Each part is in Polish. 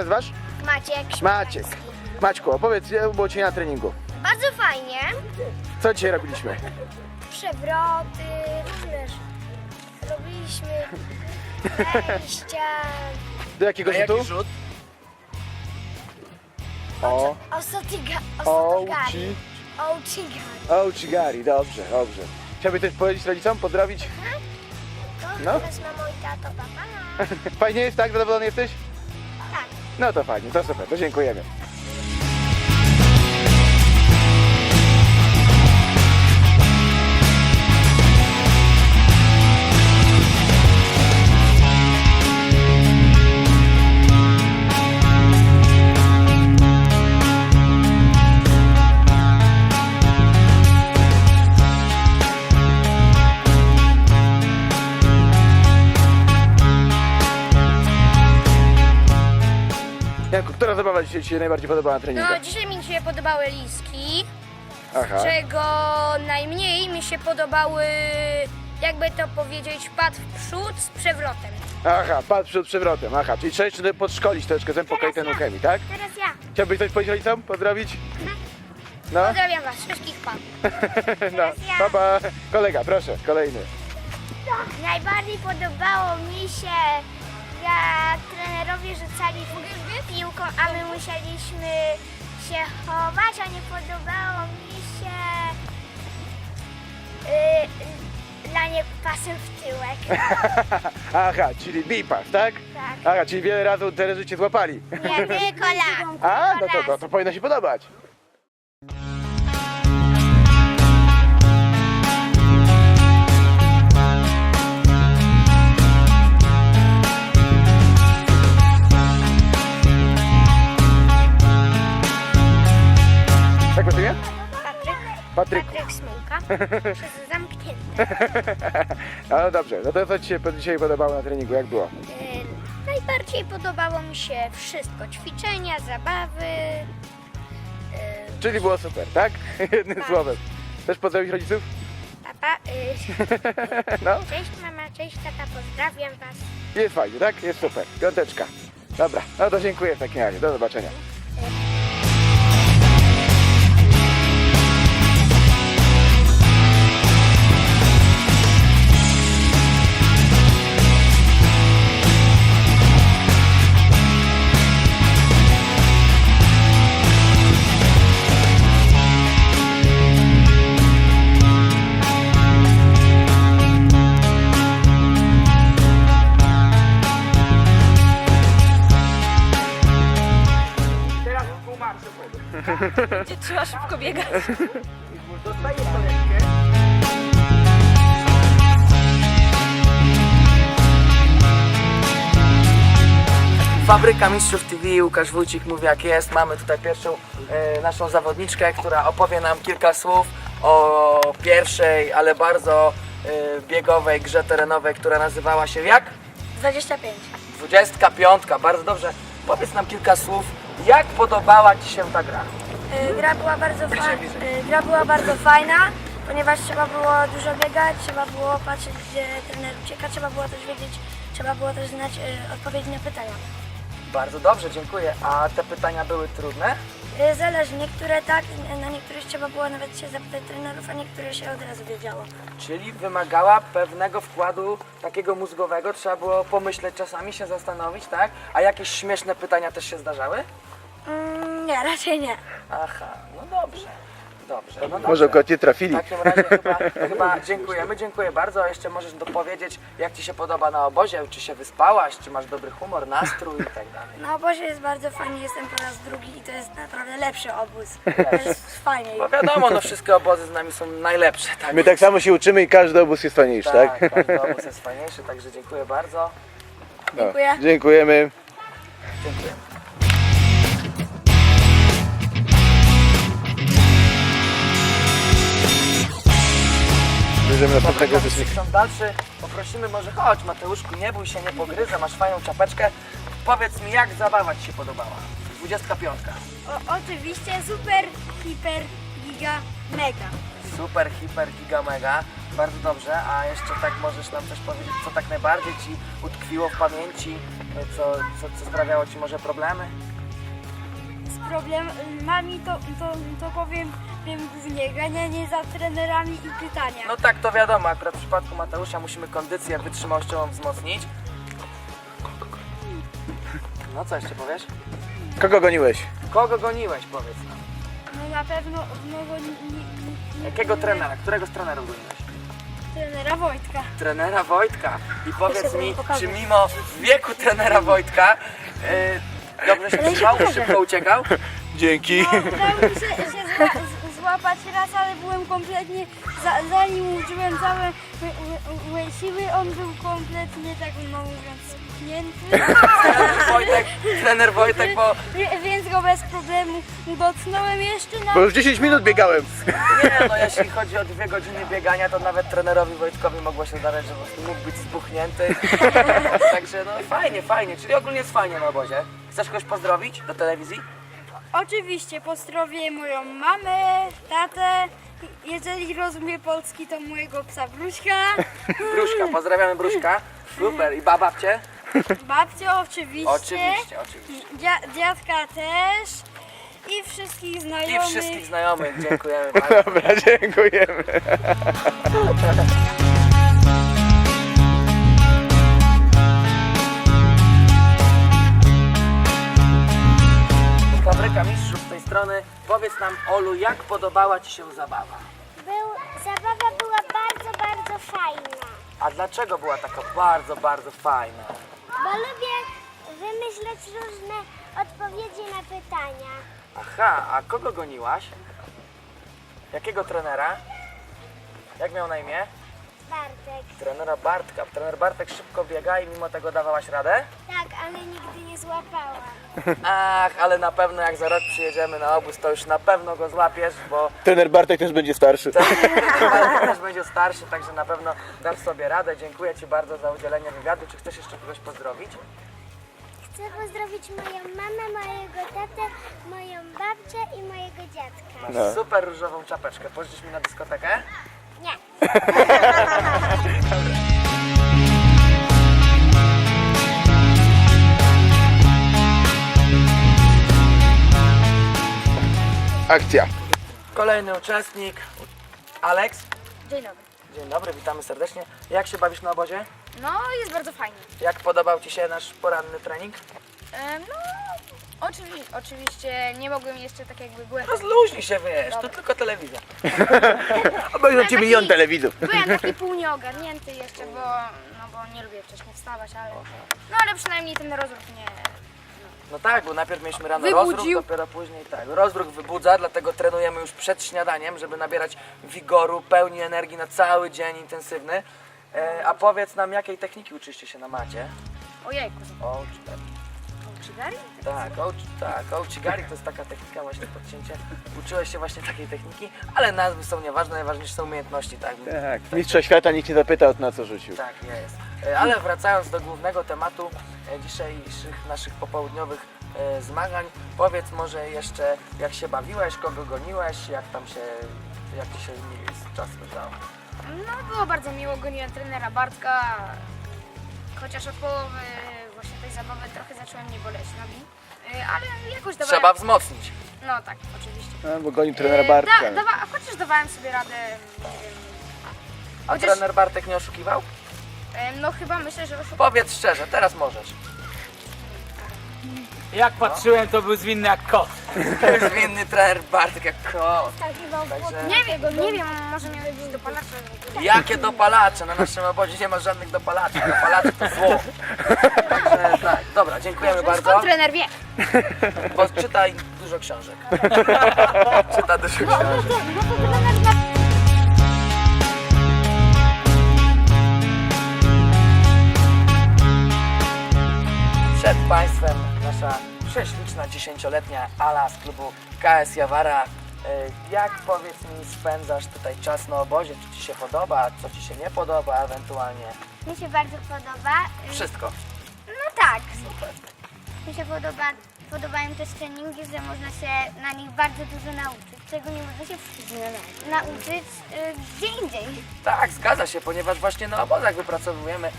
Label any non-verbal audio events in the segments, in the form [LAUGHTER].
nazywasz? Maciek. Maciek. Maćku, opowiedz, jak było Ci na treningu? Bardzo fajnie. Co dzisiaj robiliśmy? Przewroty, różne rzeczy. Robiliśmy wejścia. Do jakiego rzutu? rzut? O, Osotyga, o, osotogari. Ołczygari. o, dobrze, dobrze. Chciałbyś coś powiedzieć rodzicom, pozdrowić? To No. teraz mamo i tato, papa. [LAUGHS] Fajnie jest, tak? Zadowolony jesteś? No to fajnie, to super, to dziękujemy. Która zabawa dzisiaj Ci się najbardziej podobała na treningu? No, dzisiaj mi się podobały liski, Aha. czego najmniej mi się podobały, jakby to powiedzieć, pad w przód z przewrotem. Aha, patrz przed przewrotem, aha, czyli trzeba jeszcze podszkolić troszkę ten pokajtenų chemii, tak? Teraz ja. Chciałbyś coś powiedzieć rodzicom? Pozdrowić? No, Pozdrawiam was, wszystkich pan. [LAUGHS] no, pa, pa. Kolega, proszę, kolejny. Najbardziej podobało mi się, jak trenerowie rzucali piłką, a my musieliśmy się chować, a nie podobało mi się yy, lanie pasem w tyłek. [LAUGHS] Aha, czyli bipas, tak? Tak. Aha, czyli wiele razy trenerzy Cię złapali. Nie, tylko [LAUGHS] raz. A, no to, to, to powinno się podobać. Jak masz imię? Patryk, Patryk. Patryk Smułka. [LAUGHS] Przez zamknięte. [LAUGHS] No dobrze, no to co Ci się dzisiaj podobało na treningu, jak było? Y, Najbardziej podobało mi się wszystko, ćwiczenia, zabawy. y, Czyli było super, tak? [LAUGHS] Jednym słowem. Chcesz pozdrowić rodziców? Papa, yy, No, cześć mama, cześć tata, pozdrawiam was. jest fajnie, tak? Jest super. Piąteczka. Dobra, no to dziękuję w takim razie. Do zobaczenia. Trzeba szybko biegać. Dostaję torebkę. Fabryka Mistrzów TV, Łukasz Wójcik mówi jak jest. Mamy tutaj pierwszą e, naszą zawodniczkę, która opowie nam kilka słów o pierwszej, ale bardzo e, biegowej grze terenowej, która nazywała się jak? 25. 25, bardzo dobrze. Powiedz nam kilka słów, jak podobała Ci się ta gra? Y, Gra była bardzo fajna, gra była bardzo fajna, ponieważ trzeba było dużo biegać, trzeba było patrzeć gdzie trener ucieka, trzeba było też wiedzieć, trzeba było też znać y, odpowiedzi na pytania. Bardzo dobrze, dziękuję. A te pytania były trudne? Zależy, niektóre tak, na niektórych trzeba było nawet się zapytać trenerów, a niektóre się od razu wiedziało. Czyli wymagała pewnego wkładu takiego mózgowego, trzeba było pomyśleć czasami, się zastanowić, tak? A jakieś śmieszne pytania też się zdarzały? Nie, raczej nie. Aha, no dobrze. Dobrze, no dobrze. Może akurat nie trafili. W takim razie chyba, chyba dziękujemy, dziękuję bardzo. A jeszcze możesz dopowiedzieć, jak Ci się podoba na obozie, czy się wyspałaś, czy masz dobry humor, nastrój i tak dalej. Na obozie jest bardzo fajnie, jestem po raz drugi i to jest naprawdę lepszy obóz. To jest fajniej. Bo wiadomo, no wszystkie obozy z nami są najlepsze, tak? My tak samo się uczymy i każdy obóz jest fajniejszy, tak? Tak, każdy obóz jest fajniejszy, także dziękuję bardzo. No, Dziękuję. Dziękujemy. Dziękuję. Bierzemy następnego uczestnika. Mistrzów dalszy. Poprosimy może chodź Mateuszku, nie bój się, nie pogryzę, masz fajną czapeczkę. Powiedz mi, jak zabawa Ci się podobała? 25. O, oczywiście super, hiper, giga, mega. Super, hiper, giga, mega. Bardzo dobrze, a jeszcze tak możesz nam coś powiedzieć, co tak najbardziej Ci utkwiło w pamięci co, co, co sprawiało Ci może problemy? Z problemami to, to, to powiem wiem głównie ganianie za trenerami i pytania. No tak, to wiadomo, akurat w przypadku Mateusza musimy kondycję wytrzymałościową wzmocnić. No co jeszcze powiesz? Kogo goniłeś? Kogo goniłeś, powiedz nam? No na pewno no, ni, ni, ni, Jakiego trenera? Którego z trenerów goniłeś? trenera Wojtka. Trenera Wojtka. I powiedz mi, czy mimo wieku trenera Wojtka yy, dobrze się trzymał, szybko uciekał? Dzięki. Udało mi się, się złapać raz, ale byłem kompletnie, za, zanim użyłem całe ły siły, on był kompletnie, tak no mówiąc, spięty. Trener Wojtek, trener Wojtek, bo Wie- Więc go bez problemu dotknąłem jeszcze na... Bo już 10 minut biegałem. nie no, jeśli chodzi o dwie godziny biegania, to nawet trenerowi Wojtkowi mogło się zdarzyć, że po prostu mógł być spuchnięty. [LAUGHS] Także no fajnie, fajnie, czyli ogólnie jest fajnie na obozie. Chcesz kogoś pozdrowić do telewizji? Oczywiście pozdrowię moją mamę, tatę. Jeżeli rozumie polski, to mojego psa Bruśka. [LAUGHS] Bruszka, pozdrawiamy Bruszka. Super, i bababcie? Babcię oczywiście. Oczywiście, oczywiście. Dzia, dziadka też. I wszystkich I znajomych. wszystkich znajomych, dziękujemy bardzo. Dobra, dziękujemy. [LAUGHS] Fabryka Mistrzów z tej strony. Powiedz nam, Olu, jak podobała Ci się zabawa? Był, zabawa była bardzo, bardzo fajna. A dlaczego była taka bardzo, bardzo fajna? Bo lubię wymyśleć różne odpowiedzi na pytania. Aha, a kogo goniłaś? Jakiego trenera? Jak miał na imię? Bartek. Trenera Bartka. Trener Bartek szybko biega i mimo tego dawałaś radę? Tak, ale nigdy nie złapałam. [LAUGHS] Ach, ale na pewno jak za rok przyjedziemy na obóz, to już na pewno go złapiesz, bo Trener Bartek też będzie starszy. [LAUGHS] Bartek też będzie starszy, także na pewno dasz sobie radę. Dziękuję Ci bardzo za udzielenie wywiadu. Czy chcesz jeszcze kogoś pozdrowić? Chcę pozdrowić moją mamę, mojego tatę, moją babcię i mojego dziadka. Masz No. super różową czapeczkę. Pożyczysz mi na dyskotekę? Akcja. Kolejny uczestnik, Alex. Dzień dobry. Dzień dobry, witamy serdecznie. Jak się bawisz na obozie? No, jest bardzo fajnie. Jak podobał Ci się nasz poranny trening? E, no, oczywi oczywiście nie mogłem jeszcze tak jakby byłem. Rozluźnij się, wiesz, to tylko telewizja. [LAUGHS] Obejrzą ci milion telewizów. Byłem taki pół nieogarnięty jeszcze, bo, no, bo nie lubię wcześniej wstawać, ale. No ale przynajmniej ten rozruch nie. No tak, bo najpierw mieliśmy rano Wybudził. rozruch, dopiero później tak. Rozruch wybudza, dlatego trenujemy już przed śniadaniem, żeby nabierać wigoru, pełni energii na cały dzień intensywny. E, a powiedz nam, jakiej techniki uczyliście się na macie? Ojejku, O, Chigari? Tak, ouch, tak, ouchigari to jest taka technika właśnie podcięcie. Uczyłeś się właśnie takiej techniki, ale nazwy są nieważne, najważniejsze są umiejętności, tak? Tak, mistrza świata nikt nie zapytał, na co rzucił. Tak jest. E, Ale wracając do głównego tematu e, dzisiejszych naszych popołudniowych e, zmagań, powiedz może jeszcze jak się bawiłeś, kogo goniłeś, jak tam się, jak ci się z- czas spędzało. No, było bardzo miło, goniłem trenera Bartka. Chociaż od połowy właśnie tej zabawy trochę zacząłem mnie boleć nogi. E, Ale jakoś dawałem. Trzeba wzmocnić. No tak, oczywiście. No, bo gonił trenera E, Bartka. Da, dawa, chociaż dawałem sobie radę, nie wiem. A Chociaż, trener Bartek nie oszukiwał? e, no chyba myślę, że oszukał. Powiedz szczerze, teraz możesz. Jak patrzyłem, to był zwinny jak kot. [LAUGHS] Zwinny trener Bartek jak kot. Także... Nie wiem, nie wiem, może miał jakieś dopalacze. Jakie dopalacze? Na naszym obozie nie ma żadnych dopalaczy. Dopalacze to zło. [LAUGHS] Dobra, dziękujemy bardzo. Skąd trener wie? [LAUGHS] Bo czytaj dużo książek. [LAUGHS] Czyta dużo książek. No to trener da Przed Państwem nasza prześliczna dziesięcioletnia Ala z klubu KS Jawara. E, Jak powiedz mi spędzasz tutaj czas na obozie? Czy Ci się podoba? Co Ci się nie podoba ewentualnie? Mi się bardzo podoba. Wszystko. No tak. Mi się podoba podobają też treningi, że można się na nich bardzo dużo nauczyć, czego nie można się w- nauczyć y, gdzie indziej. Tak, zgadza się, ponieważ właśnie na obozach wypracowujemy e,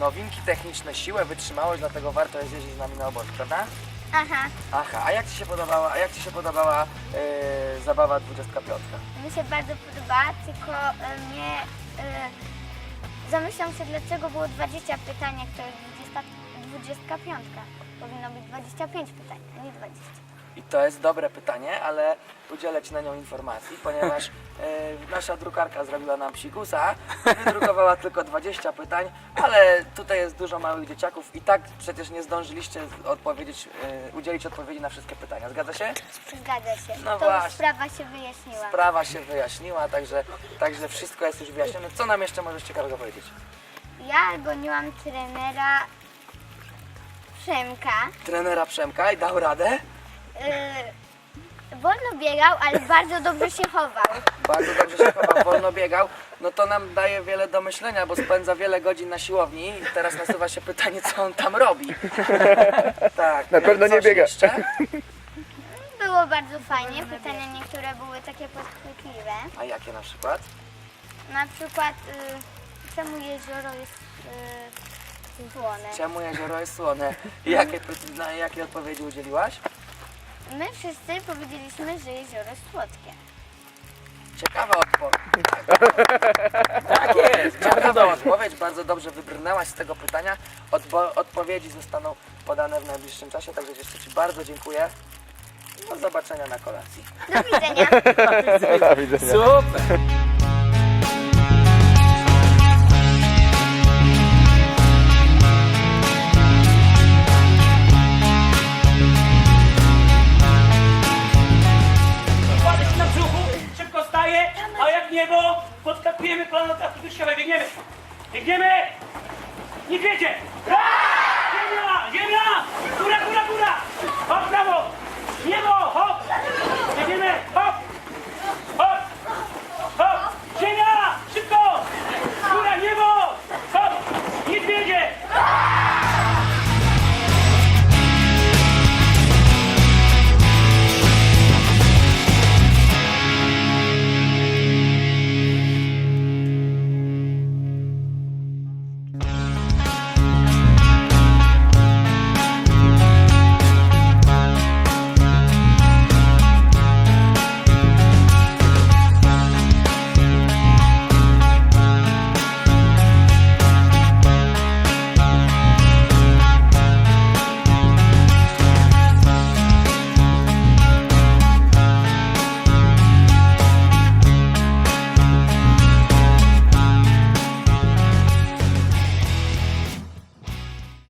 nowinki techniczne, siłę, wytrzymałość, dlatego warto jest jeździć z nami na obozy, prawda? Aha, Aha, a jak Ci się podobała, a jak Ci się podobała e, zabawa 25? mi się bardzo podoba, tylko y, mnie y, zamyślam się, dlaczego było 20 pytań, jak to jest 20, 25. Powinno być 25 pytań, a nie 20. I to jest dobre pytanie, ale udzielę Ci na nią informacji, ponieważ [LAUGHS] e, nasza drukarka zrobiła nam psikusa, wydrukowała tylko 20 pytań, ale tutaj jest dużo małych dzieciaków i tak przecież nie zdążyliście odpowiedzieć, e, udzielić odpowiedzi na wszystkie pytania. Zgadza się? Zgadza się. No to właśnie. sprawa się wyjaśniła. Sprawa się wyjaśniła, także, także wszystko jest już wyjaśnione. Co nam jeszcze możesz ciekawego powiedzieć? Ja goniłam trenera Przemka. Trenera Przemka i dał radę? Yy, wolno biegał, ale bardzo dobrze się chował. Bardzo dobrze się chował, wolno biegał. No to nam daje wiele do myślenia, bo spędza wiele godzin na siłowni i teraz nasuwa się pytanie, co on tam robi. [LAUGHS] Tak. Na pewno nie coś biega. Jeszcze? Było bardzo fajnie. Pytania niektóre były takie podchwytliwe. A jakie na przykład? Na przykład, yy, czemu jezioro jest słone? Czemu jezioro jest słone? I jakie, na jakie odpowiedzi udzieliłaś? My wszyscy powiedzieliśmy, że jezioro jest słodkie. Ciekawa odpowiedź. Tak jest, bardzo Ciekawa dobrze. odpowiedź, bardzo dobrze wybrnęłaś z tego pytania. Odpo- odpowiedzi zostaną podane w najbliższym czasie, także jeszcze Ci bardzo dziękuję. Do zobaczenia na kolacji. Do widzenia. [LAUGHS] Do widzenia. Super.